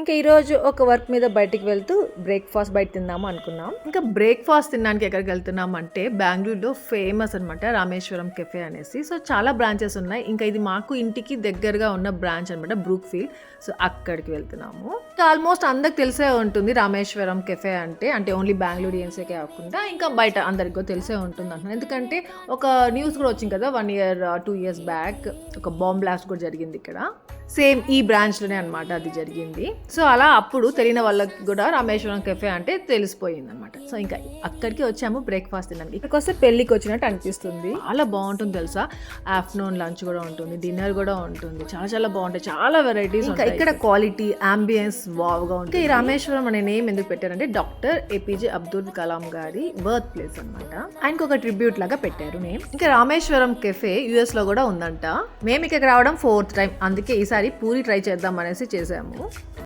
ఇంకా ఈరోజు ఒక వర్క్ మీద బయటికి వెళ్తూ బ్రేక్ఫాస్ట్ బయట తిందాము అనుకున్నాం. ఇంకా బ్రేక్ఫాస్ట్ తినడానికి ఎక్కడికి వెళ్తున్నాం అంటే బెంగళూరులో ఫేమస్ అనమాట రామేశ్వరం కెఫే అనేసి. సో చాలా బ్రాంచెస్ ఉన్నాయి. ఇంకా ఇది మాకు ఇంటికి దగ్గరగా ఉన్న బ్రాంచ్ అనమాట బ్రూక్ ఫీల్డ్ సో అక్కడికి వెళ్తున్నాము. ఆల్మోస్ట్ అందరికి తెలిసే ఉంటుంది రామేశ్వరం కెఫే అంటే అంటే ఓన్లీ బెంగళూరియన్సే కాకుండా ఇంకా బయట అందరికీ తెలిసే ఉంటుంది అంటున్నాను. ఎందుకంటే ఒక న్యూస్ కూడా వచ్చింది కదా one year two years back ఒక బాంబ్ బ్లాస్ట్ కూడా జరిగింది ఇక్కడ. సేమ్ ఈ బ్రాంచ్లోనే అనమాట అది జరిగింది. సో అలా అప్పుడు తెలియని వాళ్ళకి కూడా రామేశ్వరం కెఫే అంటే తెలిసిపోయింది అనమాట సో ఇంకా అక్కడికి వచ్చాము బ్రేక్ఫాస్ట్ తినడానికి ఇక్కడికి వస్తే పెళ్ళికి వచ్చినట్టు అనిపిస్తుంది. చాలా బాగుంటుంది తెలుసా? ఆఫ్టర్నూన్ లంచ్ కూడా ఉంటుంది డిన్నర్ కూడా ఉంటుంది. చాలా చాలా బాగుంటాయి చాలా వెరైటీస్ ఇంకా ఇక్కడ క్వాలిటీ అంబియన్స్ వావ్గా ఉంటుంది. ఈ రామేశ్వరం అనే నేమ్ ఎందుకు పెట్టారంటే డాక్టర్ ఏపీజే అబ్దుల్ కలాం గారి బర్త్ ప్లేస్ అనమాట ఆయనకు ఒక ట్రిబ్యూట్ లాగా పెట్టారు నేమ్. ఇంకా రామేశ్వరం కెఫే యుఎస్లో కూడా ఉందంట. మేము ఇక్కడికి రావడం ఫోర్త్ టైం అందుకే ఈసారి పూరి ట్రై చేద్దాం అనేసి చేసాము.